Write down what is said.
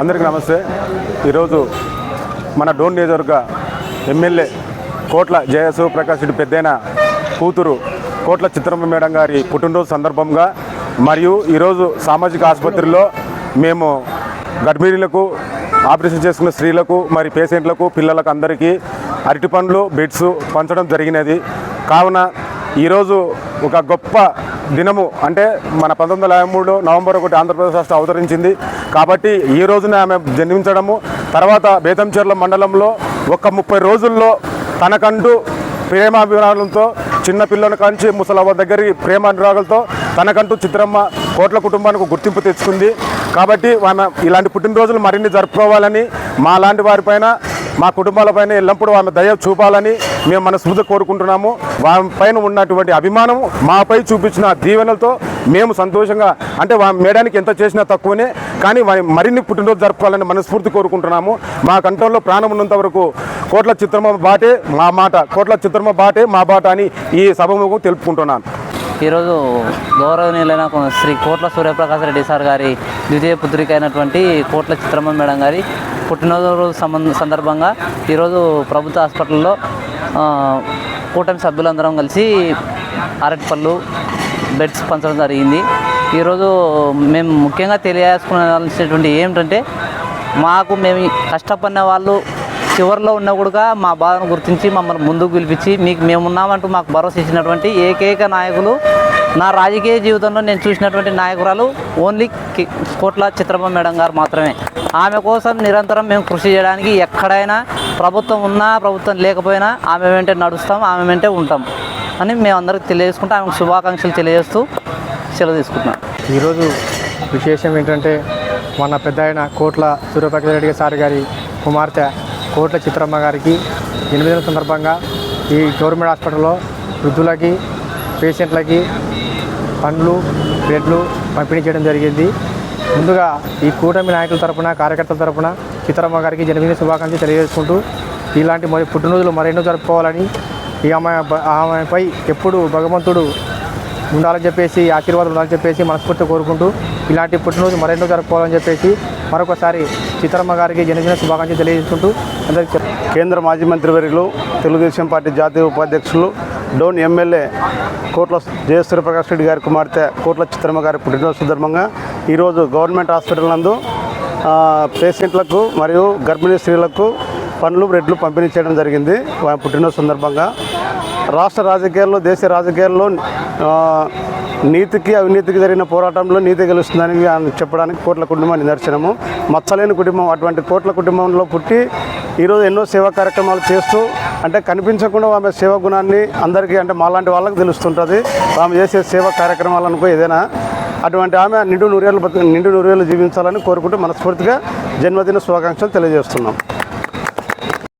అందరికీ నమస్తే. ఈరోజు మన డోన్ నియోజకవర్గ ఎమ్మెల్యే కోట్ల జయసు ప్రకాష్ రెడ్డి పెద్దైన కూతురు కోట్ల చిత్రమ్మ మేడం గారి పుట్టినరోజు సందర్భంగా మరియు ఈరోజు సామాజిక ఆసుపత్రిలో మేము గర్భిణీలకు ఆపరేషన్ చేసుకున్న స్త్రీలకు మరి పేషెంట్లకు పిల్లలకు అందరికీ అరటి పండ్లు బెడ్స్ పంచడం జరిగినది. కావున ఈరోజు ఒక గొప్ప దినము అంటే మన పంతొమ్మిది వందల యాభై మూడు నవంబర్ ఒకటి ఆంధ్రప్రదేశ్ రాష్ట్రం అవతరించింది. కాబట్టి ఈ రోజున ఆమె జన్మించడము తర్వాత బేతంచెర్ల మండలంలో ఒక ముప్పై రోజుల్లో తనకంటూ ప్రేమాభిమానాలతో చిన్న పిల్లల కాంచి ముసలవ్వ దగ్గరికి ప్రేమానురాగాలతో తనకంటూ చిత్రమ్మ కోట్ల కుటుంబానికి గుర్తింపు తెచ్చుకుంది. కాబట్టి ఆమె ఇలాంటి పుట్టినరోజులు మరిన్ని జరుపుకోవాలని మా లాంటి వారిపైన మా కుటుంబాలపైన ఎల్లప్పుడూ ఆమె దయ చూపాలని మేము మనస్ఫూర్తి కోరుకుంటున్నాము. వారి పైన ఉన్నటువంటి అభిమానం మాపై చూపించిన దీవెనలతో మేము సంతోషంగా అంటే వా మేడానికి ఎంత చేసినా తక్కువనే కానీ వారి మరిన్ని పుట్టినరోజు జరపాలని మనస్ఫూర్తి కోరుకుంటున్నాము. మా కంఠంలో ప్రాణం ఉన్నంత వరకు కోట్ల చిత్రమ బాటే మా మాట కోట్ల చిత్రమ బాటే మా బాట అని ఈ సభముఖం తెలుపుకుంటున్నాను. ఈరోజు గౌరవనీయులైన శ్రీ కోట్ల సూర్యప్రకాశ్ రెడ్డి సార్ గారి ద్వితీయ పుత్రిక అయినటువంటి కోట్ల చిత్రమ్మ మేడం గారి పుట్టినరోజు సంబంధ సందర్భంగా ఈరోజు ప్రభుత్వ హాస్పిటల్లో కూటమి సభ్యులందరం కలిసి అరటిపళ్ళు బెడ్స్ పంచడం జరిగింది. ఈరోజు మేము ముఖ్యంగా తెలియాల్సుకునేటువంటి ఏమిటంటే మాకు మేము కష్టపడిన వాళ్ళు చివరిలో ఉన్న కూడా మా బాధను గుర్తించి మమ్మల్ని ముందుకు పిలిపించి మీకు మేము ఉన్నామంటూ మాకు భరోసా ఇచ్చినటువంటి ఏకైక నాయకులు నా రాజకీయ జీవితంలో నేను చూసినటువంటి నాయకురాలు ఓన్లీ కోట్ల చిత్రమ్మ మేడం గారు మాత్రమే. ఆమె కోసం నిరంతరం మేము కృషి చేయడానికి ఎక్కడైనా ప్రభుత్వం ఉన్నా ప్రభుత్వం లేకపోయినా ఆమె వెంటే నడుస్తాం ఆమె వెంటే ఉంటాం అని మేమందరికి తెలియజేసుకుంటూ ఆమెకు శుభాకాంక్షలు తెలియజేస్తూ సెలవు తీసుకుంటున్నాం. ఈరోజు విశేషం ఏంటంటే మన పెద్ద ఆయన కోట్ల సూర్యప్రకాశ్ రెడ్డి సార్ గారి కుమార్తె కోట్ల చిత్రమ్మ గారికి ఎనిమిదిన సందర్భంగా ఈ గవర్నమెంట్ హాస్పిటల్లో వృద్ధులకి పేషెంట్లకి పండ్లు బ్రెడ్లు పంపిణీ చేయడం జరిగింది. ముందుగా ఈ కూటమి నాయకుల తరపున కార్యకర్తల తరపున చిత్రమ్మ గారికి జన్మదిన శుభాకాంక్షలు తెలియజేసుకుంటూ ఇలాంటి మరి పుట్టినరోజులు మరెన్నో జరుపుకోవాలని ఈ ఆమె ఆమెపై ఎప్పుడు భగవంతుడు ఉండాలని చెప్పేసి ఆశీర్వాదం ఉండాలని చెప్పేసి మనస్ఫూర్తి కోరుకుంటూ ఇలాంటి పుట్టినరోజు మరెన్నో జరుపుకోవాలని చెప్పేసి మరొకసారి చిత్రమ్మ గారికి జనజన శుభాకాంక్షలు తెలియజేసుకుంటూ అందరికీ కేంద్ర మాజీ మంత్రివర్యులు తెలుగుదేశం పార్టీ జాతీయ ఉపాధ్యక్షులు డోన్ ఎమ్మెల్యే కోట్ల జయశ్వర ప్రకాష్ రెడ్డి గారి కుమార్తె కోట్ల చిత్రమ్మ గారి పుట్టినరోజు సందర్భంగా ఈరోజు గవర్నమెంట్ హాస్పిటల్ నందు పేషెంట్లకు మరియు గర్భిణీ స్త్రీలకు పండ్లు బ్రెడ్లు పంపిణీ చేయడం జరిగింది. వారి పుట్టినరోజు సందర్భంగా రాష్ట్ర రాజకీయాల్లో దేశ రాజకీయాల్లో నీతికి అవినీతికి జరిగిన పోరాటంలో నీతి గెలుస్తుందని చెప్పడానికి కోట్ల కుటుంబం నిదర్శనము. మచ్చలేని కుటుంబం అటువంటి కోట్ల కుటుంబంలో పుట్టి ఈరోజు ఎన్నో సేవా కార్యక్రమాలు చేస్తూ అంటే కనిపించకుండా ఆమె సేవా గుణాన్ని అందరికీ అంటే మాలాంటి వాళ్ళకి తెలుస్తుంటుంది. ఆమె చేసే సేవా కార్యక్రమాలనుకో ఏదైనా అటువంటి ఆమె నిండు నూరేళ్ళు నిండు నూరేళ్ళు జీవించాలని కోరుకుంటూ మనస్ఫూర్తిగా జన్మదిన శుభాకాంక్షలు తెలియజేస్తున్నాం.